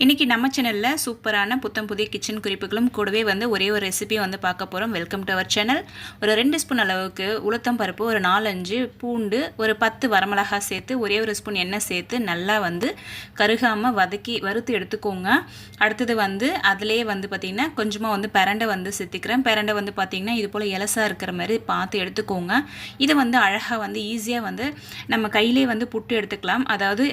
இன்றைக்கி நம்ம சேனலில் சூப்பரான புத்தம் புதிய கிச்சன் குறிப்புகளும் கூடவே வந்து ஒரே ஒரு ரெசிபி வந்து பார்க்க போகிறோம் வெல்கம் டு அவர் சேனல் ஒரு ரெண்டு ஸ்பூன் அளவுக்கு உளுத்தம் பருப்பு ஒரு நாலஞ்சு பூண்டு ஒரு பத்து வரமிளகாய் சேர்த்து ஒரே ஒரு ஸ்பூன் எண்ணெய் சேர்த்து நல்லா வந்து கருகாமல் வதக்கி வறுத்து எடுத்துக்கோங்க. அடுத்தது வந்து அதிலேயே வந்து பார்த்திங்கன்னா கொஞ்சமாக வந்து பிரண்டை வந்து சேர்த்துக்கிறேன். பிரண்டை வந்து பார்த்திங்கன்னா இது போல் இலசாக இருக்கிற மாதிரி பார்த்து எடுத்துக்கோங்க. இதை வந்து அழகாக வந்து ஈஸியாக வந்து நம்ம கையிலே வந்து புட்டு எடுத்துக்கலாம். அதாவது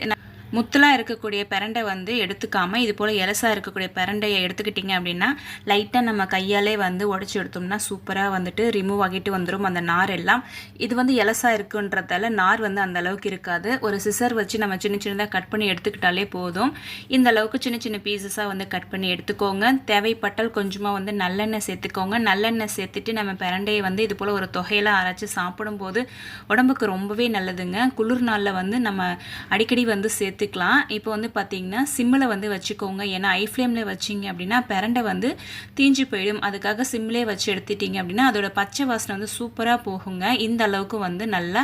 முத்தலாக இருக்கக்கூடிய பிரண்டை வந்து எடுத்துக்காமல் இது போல் எலசாக இருக்கக்கூடிய பிரண்டையை எடுத்துக்கிட்டிங்க அப்படின்னா லைட்டாக நம்ம கையாலே வந்து உடச்சி எடுத்தோம்னா சூப்பராக வந்துட்டு ரிமூவ் ஆகிட்டு வந்துடும் அந்த நார் எல்லாம். இது வந்து எலசாக இருக்குன்றதால நார் வந்து அந்த அளவுக்கு இருக்காது. ஒரு சிசர் வச்சு நம்ம சின்ன சின்னதாக கட் பண்ணி எடுத்துக்கிட்டாலே போதும். இந்த அளவுக்கு சின்ன சின்ன பீசஸாக வந்து கட் பண்ணி எடுத்துக்கோங்க. தேவைப்பட்டால் கொஞ்சமாக வந்து நல்லெண்ணெய் சேர்த்துக்கோங்க. நல்லெண்ணெய் சேர்த்துட்டு நம்ம பிரண்டையை வந்து இது போல் ஒரு தொகையெல்லாம் அரைச்சி சாப்பிடும்போது உடம்புக்கு ரொம்பவே நல்லதுங்க. குளிர் நாளில் வந்து நம்ம அடிக்கடி வந்து சேர்த்து எடுத்துக்கலாம். இப்போ வந்து பார்த்தீங்கன்னா சிம்மில் வந்து வச்சுக்கோங்க. ஏன்னா ஐ ஃப்ளேமில் வச்சிங்க அப்படின்னா பிரண்டை வந்து தீஞ்சு போயிடும். அதுக்காக சிம்மிலே வச்சு எடுத்துட்டிங்க அப்படின்னா அதோட பச்சை வாசனை வந்து சூப்பராக போகுங்க. இந்த அளவுக்கு வந்து நல்லா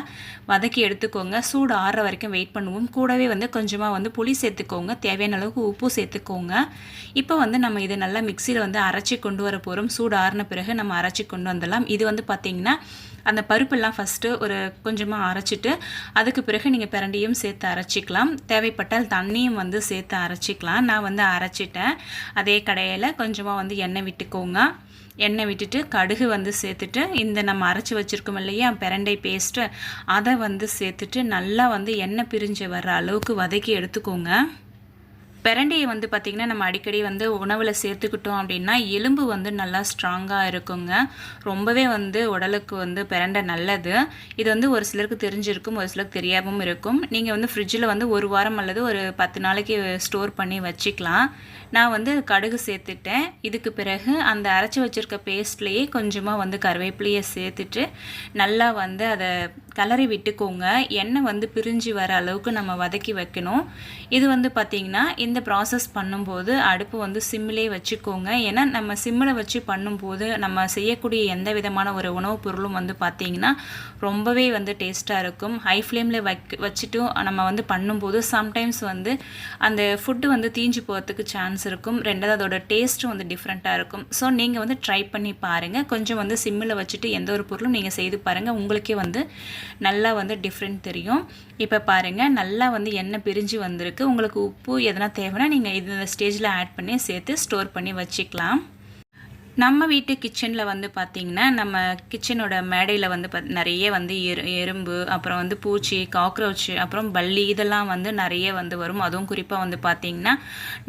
வதக்கி எடுத்துக்கோங்க. சூடு ஆறுற வரைக்கும் வெயிட் பண்ணுவோம். கூடவே வந்து கொஞ்சமாக வந்து புளி சேர்த்துக்கோங்க. தேவையான அளவுக்கு உப்பு சேர்த்துக்கோங்க. இப்போ வந்து நம்ம இதை நல்லா மிக்சியில் வந்து அரைச்சி கொண்டு வர போகிறோம் சூடு ஆறின பிறகு நம்ம அரைச்சி கொண்டு வந்துடலாம். இது வந்து பார்த்திங்கன்னா அந்த பருப்பெல்லாம் ஃபஸ்ட்டு ஒரு கொஞ்சமாக அரைச்சிட்டு அதுக்கு பிறகு நீங்கள் பிரண்டியும் சேர்த்து அரைச்சிக்கலாம். தேவைப்பட்டால் தண்ணியும் வந்து சேர்த்து அரைச்சிக்கலாம். நான் வந்து அரைச்சிட்டேன். அதே கடையில் கொஞ்சமாக வந்து எண்ணெய் விட்டுக்கோங்க. எண்ணெய் விட்டுட்டு கடுகு வந்து சேர்த்துட்டு இந்த நம்ம அரைச்சி வச்சுருக்கோம் இல்லையா பிரண்டை பேஸ்ட்டு அதை வந்து சேர்த்துட்டு நல்லா வந்து எண்ணெய் பிரிஞ்சு வர்ற அளவுக்கு வதக்கி எடுத்துக்கோங்க. பிரண்டையை வந்து பார்த்திங்கன்னா நம்ம அடிக்கடி வந்து உணவில் சேர்த்துக்கிட்டோம் அப்படின்னா எலும்பு வந்து நல்லா ஸ்ட்ராங்காக இருக்குங்க. ரொம்பவே வந்து உடலுக்கு வந்து பிரண்டை நல்லது. இது வந்து ஒரு சிலருக்கு தெரிஞ்சிருக்கும் ஒரு சிலருக்கு தெரியாமல் இருக்கும். நீங்கள் வந்து ஃப்ரிட்ஜில் வந்து ஒரு வாரம் அல்லது ஒரு பத்து நாளைக்கு ஸ்டோர் பண்ணி வச்சுக்கலாம். நான் வந்து கடுகு சேர்த்துட்டேன். இதுக்கு பிறகு அந்த அரைச்சி வச்சுருக்க பேஸ்ட்லேயே கொஞ்சமாக வந்து கருவேப்பிலையை சேர்த்துட்டு நல்லா வந்து அதை கலரி விட்டுக்கோங்க. எண்ணெய் வந்து பிரிஞ்சு வர அளவுக்கு நம்ம வதக்கி வைக்கணும். இது வந்து பார்த்திங்கன்னா இந்த ப்ராசஸ் பண்ணும்போது அடுப்பு வந்து சிம்மிலே வச்சுக்கோங்க. ஏன்னா நம்ம சிம்மில் வச்சு பண்ணும்போது நம்ம செய்யக்கூடிய எந்த விதமான ஒரு உணவுப் பொருளும் வந்து பார்த்திங்கன்னா ரொம்பவே வந்து டேஸ்ட்டாக இருக்கும். ஹை ஃப்ளேமில் வைக்க வச்சுட்டு நம்ம வந்து பண்ணும்போது சம்டைம்ஸ் வந்து அந்த ஃபுட்டு வந்து தீஞ்சு போகிறதுக்கு சான்ஸ் இருக்கும். ரெண்டாவது அதோட டேஸ்ட்டும் வந்து டிஃப்ரெண்ட்டாக இருக்கும். ஸோ நீங்கள் வந்து ட்ரை பண்ணி பாருங்கள் கொஞ்சம் வந்து சிம்மில் வச்சுட்டு எந்த ஒரு பொருளும் நீங்கள் செய்து பாருங்கள் உங்களுக்கே வந்து நல்லா வந்து டிஃப்ரெண்ட் தெரியும். இப்போ பாருங்கள் நல்லா வந்து எண்ணெய் பிரிஞ்சு வந்திருக்கு. உங்களுக்கு உப்பு எதனா தேவைன்னா நீங்கள் இந்த ஸ்டேஜில் ஆட் பண்ணி சேர்த்து ஸ்டோர் பண்ணி வச்சுக்கலாம். நம்ம வீட்டு கிச்சனில் வந்து பார்த்திங்கன்னா நம்ம கிச்சனோட மேடையில் வந்து பத் நிறைய வந்து எரு எறும்பு அப்புறம் வந்து பூச்சி காக்ரோச் அப்புறம் பல்லி இதெல்லாம் வந்து நிறைய வந்து வரும். அதுவும் குறிப்பாக வந்து பார்த்திங்கன்னா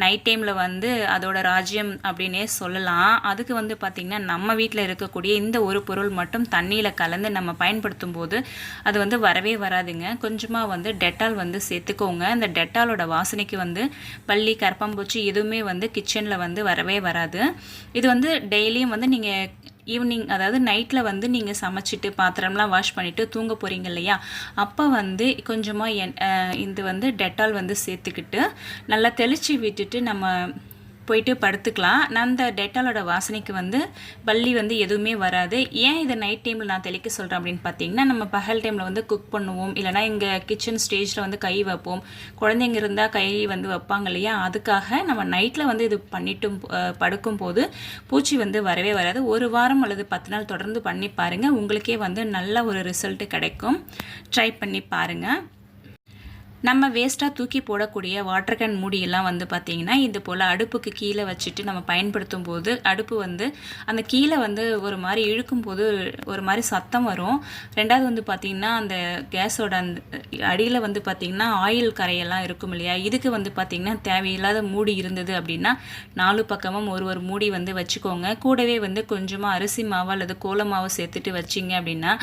நைட் டைமில் வந்து அதோட ராஜ்யம் அப்படின்னே சொல்லலாம். அதுக்கு வந்து பார்த்திங்கன்னா நம்ம வீட்டில் இருக்கக்கூடிய இந்த ஒரு பொருள் மட்டும் தண்ணியில் கலந்து நம்ம பயன்படுத்தும் போது அது வந்து வரவே வராதுங்க. கொஞ்சமாக வந்து டெட்டால் வந்து சேர்த்துக்கோங்க. அந்த டெட்டாலோட வாசனைக்கு வந்து பள்ளி கரப்பாம்பூச்சி எதுவுமே வந்து கிச்சனில் வந்து வரவே வராது. இது வந்து டெய்லியும் வந்து நீங்கள் ஈவினிங் அதாவது நைட்டில் வந்து நீங்கள் சமைச்சிட்டு பாத்திரம்லாம் வாஷ் பண்ணிவிட்டு தூங்க போகிறீங்க இல்லையா? அப்போ வந்து கொஞ்சமாக என் இது வந்து டெட்டால் வந்து சேர்த்துக்கிட்டு நல்லா தெளித்து விட்டுட்டு நம்ம போயிட்டு படுத்துக்கலாம். நான் அந்த டெட்டாலோட வாசனைக்கு வந்து பள்ளி வந்து எதுவுமே வராது. ஏன் இதை நைட் டைமில் நான் தெளிக்க சொல்கிறேன் அப்படின்னு பார்த்தீங்கன்னா நம்ம பகல் டைமில் வந்து குக் பண்ணுவோம். இல்லைனா இங்கே கிச்சன் ஸ்டேஜில் வந்து கை வைப்போம். குழந்தைங்க இருந்தால் கை வந்து வைப்பாங்க இல்லையா? அதுக்காக நம்ம நைட்டில் வந்து இது பண்ணிட்டும் படுக்கும் போது பூச்சி வந்து வரவே வராது. ஒரு வாரம் அல்லது பத்து நாள் தொடர்ந்து பண்ணி பாருங்கள் உங்களுக்கே வந்து நல்ல ஒரு ரிசல்ட்டு கிடைக்கும். ட்ரை பண்ணி பாருங்கள் நம்ம வேஸ்ட்டாக தூக்கி போடக்கூடிய வாட்டர் கேன் மூடியெல்லாம் வந்து பார்த்திங்கன்னா இது போல் அடுப்புக்கு கீழே வச்சுட்டு நம்ம பயன்படுத்தும் போது அடுப்பு வந்து அந்த கீழே வந்து ஒரு மாதிரி இழுக்கும் போது ஒரு மாதிரி சத்தம் வரும். ரெண்டாவது வந்து பார்த்திங்கன்னா அந்த கேஸோட அந்த அடியில் வந்து பார்த்திங்கன்னா ஆயில் கரையெல்லாம் இருக்கும் இல்லையா? இதுக்கு வந்து பார்த்திங்கன்னா தேவையில்லாத மூடி இருந்தது அப்படின்னா நாலு பக்கமும் ஒரு ஒரு மூடி வந்து வச்சுக்கோங்க. கூடவே வந்து கொஞ்சமாக அரிசி மாவு அல்லது கோலமாவு சேர்த்துட்டு வச்சிங்க அப்படின்னா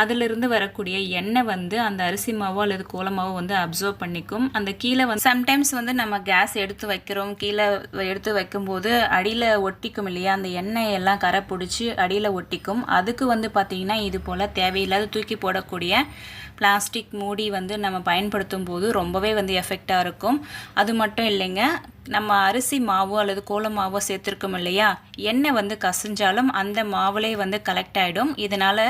அதிலிருந்து வரக்கூடிய எண்ணெய் வந்து அந்த அரிசி மாவோ அல்லது கோலமாவோ வந்து அப்சர்வ் பண்ணிக்கும். அந்த கீழே வந்து சம்டைம்ஸ் வந்து நம்ம கேஸ் எடுத்து வைக்கிறோம். கீழே எடுத்து வைக்கும்போது அடியில் ஒட்டிக்கும் இல்லையா? அந்த எண்ணெய் எல்லாம் கரை பிடிச்சி அடியில் ஒட்டிக்கும். அதுக்கு வந்து பார்த்திங்கன்னா இது போல் தேவையில்லாத தூக்கி போடக்கூடிய பிளாஸ்டிக் மூடி வந்து நம்ம பயன்படுத்தும் போது ரொம்பவே வந்து எஃபெக்டாக இருக்கும். அது மட்டும் இல்லைங்க நம்ம அரிசி மாவோ அல்லது கோல மாவோ சேர்த்துருக்கோம் இல்லையா? எண்ணெய் வந்து கசிஞ்சாலும் அந்த மாவுலே வந்து கலெக்ட் ஆகிடும் இதனால்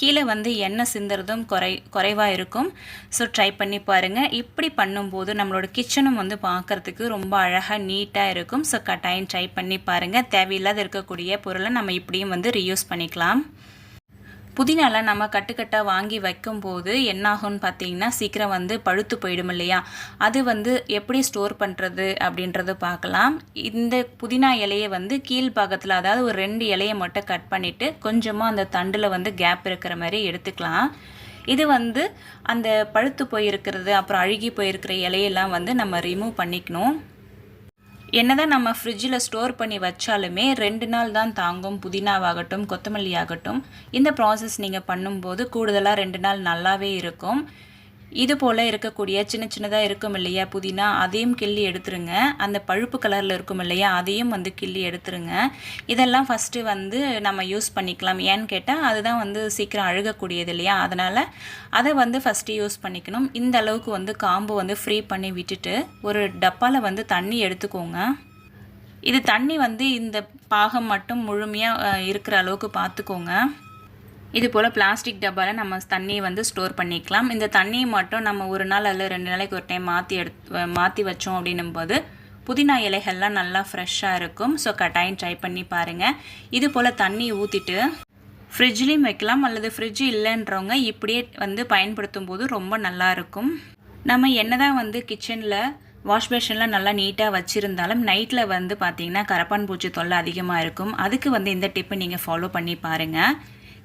கீழே வந்து எண்ணெய் சிந்துறதும் குறை குறைவாக இருக்கும். ஸோ ட்ரை பண்ணி பாருங்கள் இப்படி பண்ணும்போது நம்மளோட கிச்சனும் வந்து பார்க்குறதுக்கு ரொம்ப அழகாக நீட்டாக இருக்கும். ஸோ கட்டாயம் ட்ரை பண்ணி பாருங்கள் தேவையில்லாத இருக்கக்கூடிய பொருளை நம்ம இப்படியும் வந்து ரீயூஸ் பண்ணிக்கலாம். புதினாலாம் நம்ம கட்டுக்கட்டாக வாங்கி வைக்கும்போது என்னாகும்னு பார்த்தீங்கன்னா சீக்கிரம் வந்து பழுத்து போயிடும் இல்லையா? அது வந்து எப்படி ஸ்டோர் பண்ணுறது அப்படின்றத பார்க்கலாம். இந்த புதினா இலையை வந்து கீழ்பாகத்தில் அதாவது ஒரு ரெண்டு இலையை மட்டும் கட் பண்ணிவிட்டு கொஞ்சமாக அந்த தண்டில் வந்து கேப் இருக்கிற மாதிரி எடுத்துக்கலாம். இது வந்து அந்த பழுத்து போயிருக்கிறது அப்புறம் அழுகி போயிருக்கிற இலையெல்லாம் வந்து நம்ம ரிமூவ் பண்ணிக்கணும். என்னதான் நம்ம ஃப்ரிட்ஜில் ஸ்டோர் பண்ணி வச்சாலுமே ரெண்டு நாள் தான் தாங்கும். புதினாவாகட்டும் கொத்தமல்லி ஆகட்டும் இந்த ப்ராசஸ் நீங்கள் பண்ணும்போது கூடுதலாக ரெண்டு நாள் நல்லாவே இருக்கும். இது போல் இருக்கக்கூடிய சின்ன சின்னதாக இருக்கும் இல்லையா புதினா அதையும் கிள்ளி எடுத்துருங்க. அந்த பழுப்பு கலரில் இருக்கும் இல்லையா அதையும் வந்து கிள்ளி எடுத்துருங்க. இதெல்லாம் ஃபஸ்ட்டு வந்து நம்ம யூஸ் பண்ணிக்கலாம். ஏன்னு கேட்டால் அதுதான் வந்து சீக்கிரம் அழுகக்கூடியது இல்லையா? அதனால் அதை வந்து ஃபஸ்ட்டு யூஸ் பண்ணிக்கணும். இந்த அளவுக்கு வந்து காம்பு வந்து ஃப்ரீ பண்ணி விட்டுட்டு ஒரு டப்பாவில் வந்து தண்ணி எடுத்துக்கோங்க. இது தண்ணி வந்து இந்த பாகம் மட்டும் முழுமையாக இருக்கிற அளவுக்கு பார்த்துக்கோங்க இது போல் பிளாஸ்டிக் டப்பாவில் நம்ம தண்ணியை வந்து ஸ்டோர் பண்ணிக்கலாம். இந்த தண்ணியை மட்டும் நம்ம ஒரு நாள் அல்ல ரெண்டு நாளைக்கு ஒரு டைம் மாற்றி எடுத்து மாற்றி வச்சோம் அப்படின்னும் போது புதினா இலைகள்லாம் நல்லா ஃப்ரெஷ்ஷாக இருக்கும். ஸோ கட்டாயம் ட்ரை பண்ணி பாருங்கள் இது போல் தண்ணி ஊற்றிட்டு ஃப்ரிட்ஜ்லேயும் வைக்கலாம் அல்லது ஃப்ரிட்ஜ் இல்லைன்றவங்க இப்படியே வந்து பயன்படுத்தும் போது ரொம்ப நல்லாயிருக்கும் நம்ம என்ன தான் வந்து கிச்சனில் வாஷ் பேஷன்லாம் நல்லா நீட்டாக வச்சுருந்தாலும் நைட்டில் வந்து பார்த்திங்கன்னா கரப்பான் பூச்சி தொல்லை அதிகமாக இருக்கும். அதுக்கு வந்து இந்த டிப்பை நீங்கள் ஃபாலோ பண்ணி பாருங்கள்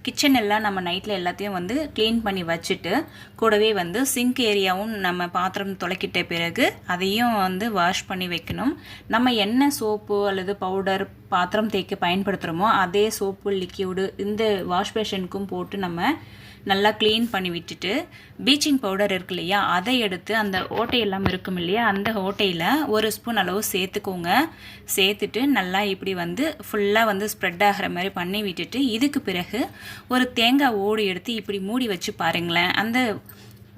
கிச்சன் எல்லாம் நம்ம நைட்டில் எல்லாத்தையும் வந்து க்ளீன் பண்ணி வச்சுட்டு கூடவே வந்து சிங்க் ஏரியாவும் நம்ம பாத்திரம் துளக்கிட்ட பிறகு அதையும் வந்து வாஷ் பண்ணி வைக்கணும். நம்ம என்ன சோப்பு அல்லது பவுடர் பாத்திரம் தேய்க்க பயன்படுத்துகிறோமோ அதே சோப்பு லிக்யூடு இந்த வாஷ் பேஷனுக்கும் போட்டு நம்ம நல்லா க்ளீன் பண்ணி விட்டுட்டு பீச்சிங் பவுடர் இருக்கு இல்லையா அதை எடுத்து அந்த ஓட்டையெல்லாம் இருக்கும் இல்லையா அந்த ஓட்டையில் ஒரு ஸ்பூன் அளவு சேர்த்துக்கோங்க. சேர்த்துட்டு நல்லா இப்படி வந்து ஃபுல்லாக வந்து ஸ்ப்ரெட் ஆகிற மாதிரி பண்ணி விட்டுட்டு இதுக்கு பிறகு ஒரு தேங்காய் ஓடு எடுத்து இப்படி மூடி வச்சு பாருங்களேன். அந்த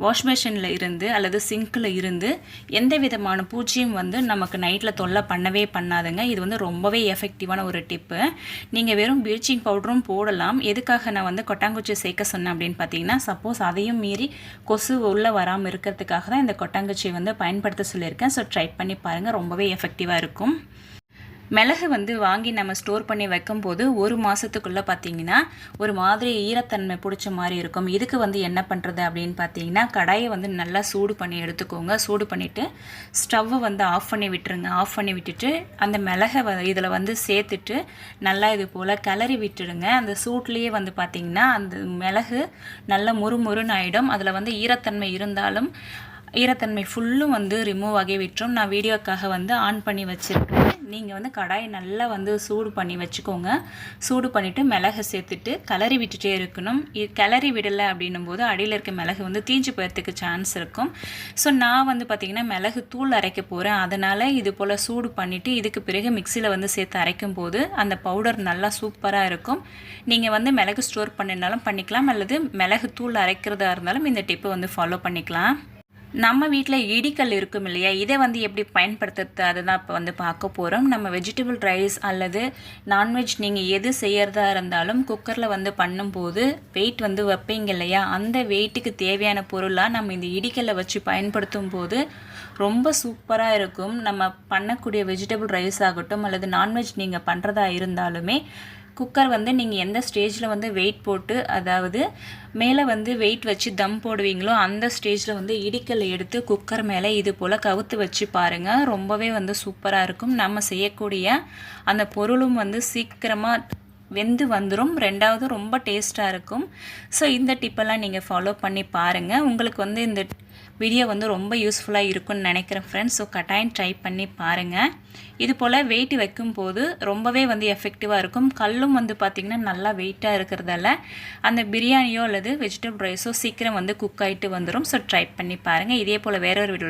வாஷ் மிஷினில் இருந்து அல்லது சிங்கில் இருந்து எந்த விதமான பூச்சியும் வந்து நமக்கு நைட்டில் தொல்லை பண்ணவே பண்ணாதுங்க. இது வந்து ரொம்பவே எஃபெக்டிவான ஒரு டிப்பு. நீங்கள் வெறும் ப்ளீச்சிங் பவுடரும் போடலாம். எதுக்காக நான் வந்து கொட்டாங்குச்சி சேர்க்க சொன்னேன் அப்படின்னு பார்த்தீங்கன்னா சப்போஸ் அதையும் மீறி கொசு உள்ளே வராமல் இருக்கிறதுக்காக தான் இந்த கொட்டாங்குச்சியை வந்து பயன்படுத்த சொல்லியிருக்கேன். ஸோ ட்ரை பண்ணி பாருங்கள் ரொம்பவே எஃபெக்டிவாக இருக்கும். மிளகு வந்து வாங்கி நம்ம ஸ்டோர் பண்ணி வைக்கும்போது ஒரு மாதத்துக்குள்ளே பார்த்தீங்கன்னா ஒரு மாதிரி ஈரத்தன்மை பிடிச்ச மாதிரி இருக்கும். இதுக்கு வந்து என்ன பண்ணுறது அப்படின்னு பார்த்தீங்கன்னா கடாயை வந்து நல்லா சூடு பண்ணி எடுத்துக்கோங்க. சூடு பண்ணிவிட்டு ஸ்டவ்வை வந்து ஆஃப் பண்ணி விட்டுருங்க. ஆஃப் பண்ணி விட்டுட்டு அந்த மிளகை வ இதில் வந்து சேர்த்துட்டு நல்லா இது போல் கிளறி விட்டுடுங்க. அந்த சூட்லேயே வந்து பார்த்திங்கன்னா அந்த மிளகு நல்லா முறுமுறுன்னு ஆகிடும் அதில் வந்து ஈரத்தன்மை இருந்தாலும் ஈரத்தன்மை ஃபுல்லும் வந்து ரிமூவ் ஆகி விட்டுரும். நான் வீடியோக்காக வந்து ஆன் பண்ணி வச்சுருக்கேன். நீங்கள் வந்து கடாயை நல்லா வந்து சூடு பண்ணி வச்சுக்கோங்க. சூடு பண்ணிவிட்டு மிளகு சேர்த்துட்டு கிளறி விட்டுட்டே இருக்கணும். கிளறி விடலை அப்படின்னும் போது அடியில் இருக்க மிளகு வந்து தீஞ்சு போகிறதுக்கு சான்ஸ் இருக்கும். ஸோ நான் வந்து பார்த்திங்கன்னா மிளகு தூள் அரைக்க போகிறேன் அதனால் இது போல் சூடு பண்ணிவிட்டு இதுக்கு பிறகு மிக்சியில் வந்து சேர்த்து அரைக்கும் போது அந்த பவுடர் நல்லா சூப்பராக இருக்கும். நீங்கள் வந்து மிளகு ஸ்டோர் பண்ணினாலும் பண்ணிக்கலாம். அல்லது மிளகு தூள் அரைக்கிறதா இருந்தாலும் இந்த டிப்பை வந்து ஃபாலோ பண்ணிக்கலாம். நம்ம வீட்டில் இடிக்கல் இருக்கும் இல்லையா? இதை வந்து எப்படி பயன்படுத்துறது? அதை தான் இப்போ வந்து பார்க்க போகிறோம் நம்ம வெஜிடபிள் ரைஸ் அல்லது நான்வெஜ் நீங்கள் எது செய்கிறதா இருந்தாலும் குக்கரில் வந்து பண்ணும்போது வெயிட் வந்து வைப்பீங்க இல்லையா? அந்த வெயிட்டுக்கு தேவையான பொருளாக நம்ம இந்த இடிக்கல்லை வச்சு பயன்படுத்தும் போது ரொம்ப சூப்பராக இருக்கும். நம்ம பண்ணக்கூடிய வெஜிடபிள் ரைஸ் ஆகட்டும் அல்லது நான்வெஜ் நீங்கள் பண்ணுறதா இருந்தாலுமே குக்கர் வந்து நீங்கள் எந்த ஸ்டேஜில் வந்து வெயிட் போட்டு அதாவது மேலே வந்து வெயிட் வச்சு தம் போடுவீங்களோ அந்த ஸ்டேஜில் வந்து இடிக்கல் எடுத்து குக்கர் மேலே இது போல் கவுத்து வச்சு பாருங்கள் ரொம்பவே வந்து சூப்பராக இருக்கும். நம்ம செய்யக்கூடிய அந்த பொருளும் வந்து சீக்கிரமாக வெந்து வந்துடும் ரெண்டாவது ரொம்ப டேஸ்ட்டாக இருக்கும். ஸோ இந்த டிப்பெல்லாம் நீங்கள் ஃபாலோ பண்ணி பாருங்கள் உங்களுக்கு வந்து இந்த வீடியோ வந்து ரொம்ப யூஸ்ஃபுல்லாக இருக்கும்னு நினைக்கிறேன் ஃப்ரெண்ட்ஸ் ஸோ கட்டாயம் ட்ரை பண்ணி பாருங்கள் இது போல் வெயிட் வைக்கும்போது ரொம்பவே வந்து எஃபெக்டிவாக இருக்கும். கல்லும் வந்து பார்த்திங்கன்னா நல்லா வெயிட்டாக இருக்கிறதால அந்த பிரியாணியோ அல்லது வெஜிடபிள் ரைஸோ சீக்கிரம் வந்து குக் ஆகிட்டு வந்துடும் ஸோ ட்ரை பண்ணி பாருங்கள் இதே போல் வேற ஒரு வீடியோ